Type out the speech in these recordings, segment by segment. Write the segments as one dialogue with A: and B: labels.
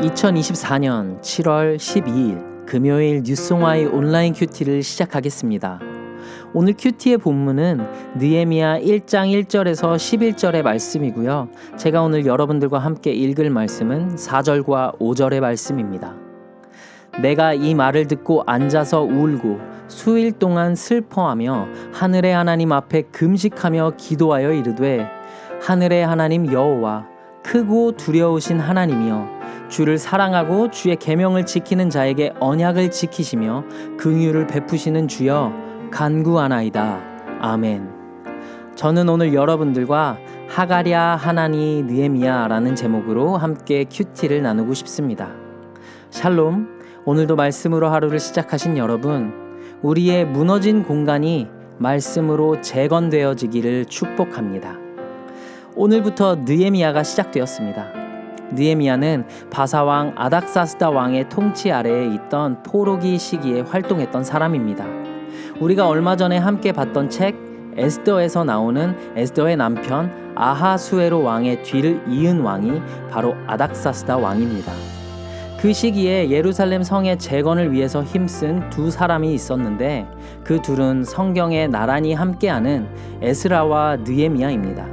A: 2024년 7월 12일 금요일 뉴송화의 온라인 큐티를 시작하겠습니다. 오늘 큐티의 본문은 느헤미야 1장 1절에서 11절의 말씀이고요. 제가 오늘 여러분들과 함께 읽을 말씀은 4절과 5절의 말씀입니다. 내가 이 말을 듣고 앉아서 울고 수일 동안 슬퍼하며 하늘의 하나님 앞에 금식하며 기도하여 이르되 하늘의 하나님 여호와 크고 두려우신 하나님이여 주를 사랑하고 주의 계명을 지키는 자에게 언약을 지키시며 긍휼을 베푸시는 주여 간구하나이다. 아멘. 저는 오늘 여러분들과 하가랴 하나니 느헤미야라는 제목으로 함께 큐티를 나누고 싶습니다. 샬롬. 오늘도 말씀으로 하루를 시작하신 여러분, 우리의 무너진 공간이 말씀으로 재건되어지기를 축복합니다. 오늘부터 느헤미야가 시작되었습니다. 느헤미야는 바사왕 아닥사스다 왕의 통치 아래에 있던 포로기 시기에 활동했던 사람입니다. 우리가 얼마 전에 함께 봤던 책 에스더에서 나오는 에스더의 남편 아하수에로 왕의 뒤를 이은 왕이 바로 아닥사스다 왕입니다. 그 시기에 예루살렘 성의 재건을 위해서 힘쓴 두 사람이 있었는데 그 둘은 성경에 나란히 함께하는 에스라와 느헤미야입니다.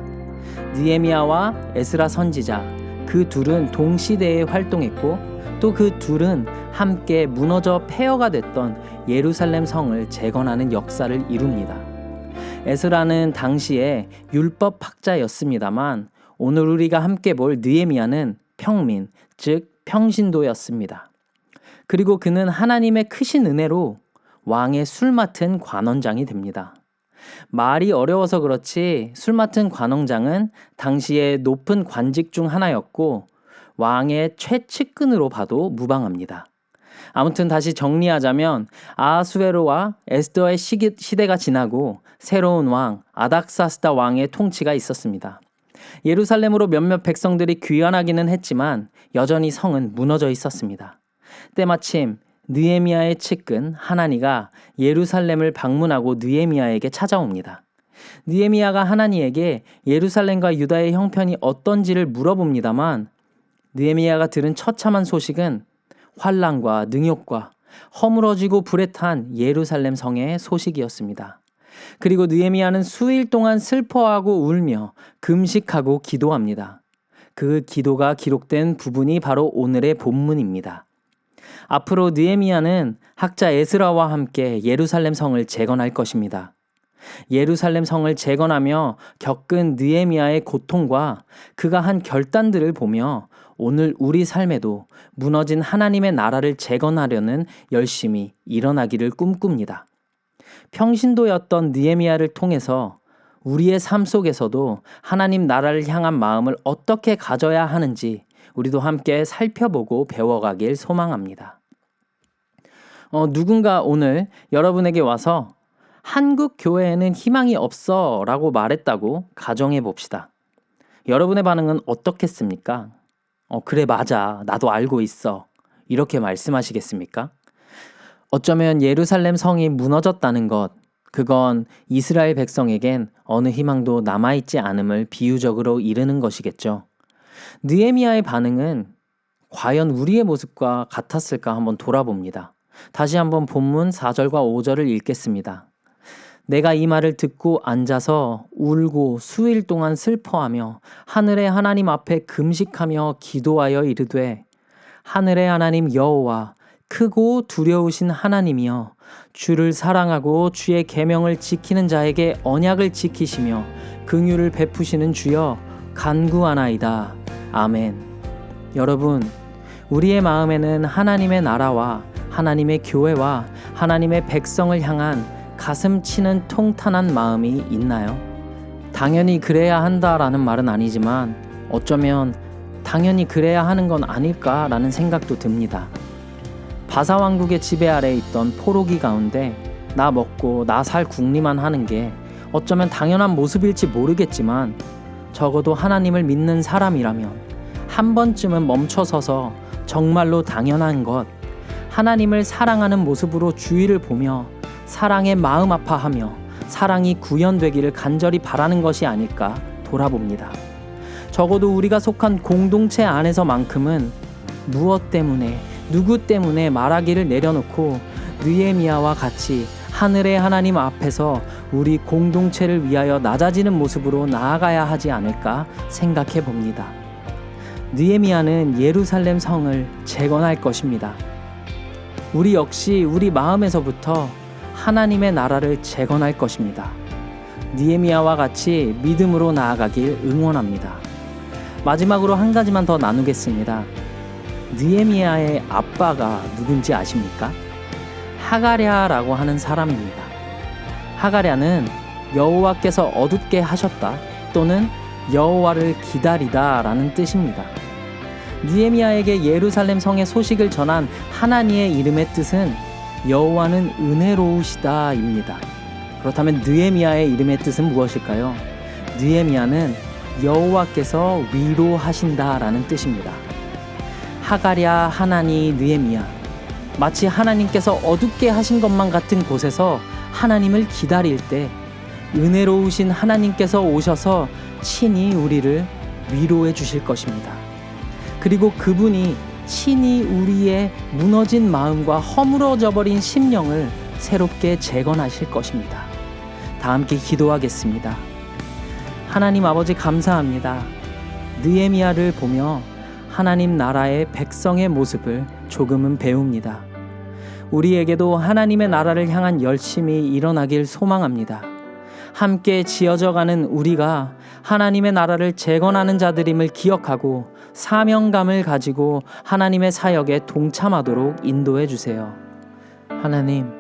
A: 느헤미야와 에스라 선지자 그 둘은 동시대에 활동했고 또 그 둘은 함께 무너져 폐허가 됐던 예루살렘 성을 재건하는 역사를 이룹니다. 에스라는 당시에 율법 학자였습니다만 오늘 우리가 함께 볼 느헤미야는 평민, 즉 평신도였습니다. 그리고 그는 하나님의 크신 은혜로 왕의 술 맡은 관원장이 됩니다. 말이 어려워서 그렇지 술 맡은 관원장은 당시의 높은 관직 중 하나였고 왕의 최측근으로 봐도 무방합니다. 아무튼 다시 정리하자면 아수에로와 에스더의 시기, 시대가 지나고 새로운 왕 아닥사스다 왕의 통치가 있었습니다. 예루살렘으로 몇몇 백성들이 귀환하기는 했지만 여전히 성은 무너져 있었습니다. 때마침 느에미아의 측근 하나니가 예루살렘을 방문하고 느에미아에게 찾아옵니다. 느에미아가 하나니에게 예루살렘과 유다의 형편이 어떤지를 물어봅니다만 느에미아가 들은 처참한 소식은 환란과 능욕과 허물어지고 불에 탄 예루살렘 성의 소식이었습니다. 그리고 느에미아는 수일 동안 슬퍼하고 울며 금식하고 기도합니다. 그 기도가 기록된 부분이 바로 오늘의 본문입니다. 앞으로 느에미아는 학자 에스라와 함께 예루살렘 성을 재건할 것입니다. 예루살렘 성을 재건하며 겪은 느에미아의 고통과 그가 한 결단들을 보며 오늘 우리 삶에도 무너진 하나님의 나라를 재건하려는 열심히 일어나기를 꿈꿉니다. 평신도였던 느에미아를 통해서 우리의 삶 속에서도 하나님 나라를 향한 마음을 어떻게 가져야 하는지 우리도 함께 살펴보고 배워가길 소망합니다. 어, 누군가 오늘 여러분에게 와서 한국 교회에는 희망이 없어 라고 말했다고 가정해 봅시다. 여러분의 반응은 어떻겠습니까? 어, 그래, 맞아. 나도 알고 있어. 이렇게 말씀하시겠습니까? 어쩌면 예루살렘 성이 무너졌다는 것, 그건 이스라엘 백성에겐 어느 희망도 남아있지 않음을 비유적으로 이르는 것이겠죠. 느에미아의 반응은 과연 우리의 모습과 같았을까 한번 돌아봅니다. 다시 한번 본문 4절과 5절을 읽겠습니다. 내가 이 말을 듣고 앉아서 울고 수일 동안 슬퍼하며 하늘의 하나님 앞에 금식하며 기도하여 이르되 하늘의 하나님 여호와 크고 두려우신 하나님이여 주를 사랑하고 주의 계명을 지키는 자에게 언약을 지키시며 긍휼을 베푸시는 주여 간구하나이다. 아멘. 여러분, 우리의 마음에는 하나님의 나라와 하나님의 교회와 하나님의 백성을 향한 가슴 치는 통탄한 마음이 있나요? 당연히 그래야 한다라는 말은 아니지만 어쩌면 당연히 그래야 하는 건 아닐까라는 생각도 듭니다. 바사 왕국의 지배 아래 있던 포로기 가운데 나 먹고 나 살 궁리만 하는 게 어쩌면 당연한 모습일지 모르겠지만 적어도 하나님을 믿는 사람이라면 한 번쯤은 멈춰서서 정말로 당연한 것 하나님을 사랑하는 모습으로 주위를 보며 사랑에 마음 아파하며 사랑이 구현되기를 간절히 바라는 것이 아닐까 돌아봅니다. 적어도 우리가 속한 공동체 안에서만큼은 무엇 때문에 누구 때문에 말하기를 내려놓고 느에미아와 같이 하늘의 하나님 앞에서 우리 공동체를 위하여 낮아지는 모습으로 나아가야 하지 않을까 생각해 봅니다. 느에미아는 예루살렘 성을 재건할 것입니다. 우리 역시 우리 마음에서부터 하나님의 나라를 재건할 것입니다. 니에미아와 같이 믿음으로 나아가길 응원합니다. 마지막으로 한 가지만 더 나누겠습니다. 느에미아의 아빠가 누군지 아십니까? 하가랴라고 하는 사람입니다. 하가랴는 여호와께서 어둡게 하셨다 또는 여호와를 기다리다라는 뜻입니다. 느에미아에게 예루살렘 성의 소식을 전한 하나님의 이름의 뜻은 여호와는 은혜로우시다입니다. 그렇다면 느에미아의 이름의 뜻은 무엇일까요? 느에미아는 여호와께서 위로하신다라는 뜻입니다. 하가랴, 하나니, 느에미아 마치 하나님께서 어둡게 하신 것만 같은 곳에서 하나님을 기다릴 때 은혜로우신 하나님께서 오셔서 친히 우리를 위로해 주실 것입니다. 그리고 그분이 친히 우리의 무너진 마음과 허물어져 버린 심령을 새롭게 재건하실 것입니다. 다 함께 기도하겠습니다. 하나님 아버지 감사합니다. 느에미아를 보며 하나님 나라의 백성의 모습을 조금은 배웁니다. 우리에게도 하나님의 나라를 향한 열심이 일어나길 소망합니다. 함께 지어져 가는 우리가 하나님의 나라를 재건하는 자들임을 기억하고 사명감을 가지고 하나님의 사역에 동참하도록 인도해 주세요. 하나님,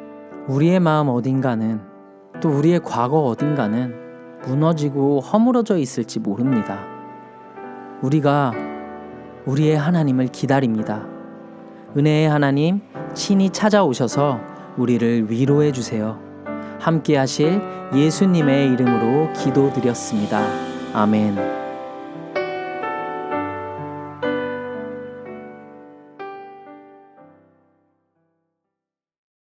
A: 우리의 마음 어딘가는 또 우리의 과거 어딘가는 무너지고 허물어져 있을지 모릅니다. 우리가 우리의 하나님을 기다립니다. 은혜의 하나님, 친히 찾아오셔서 우리를 위로해 주세요. 함께 하실 예수님의 이름으로 기도드렸습니다. 아멘.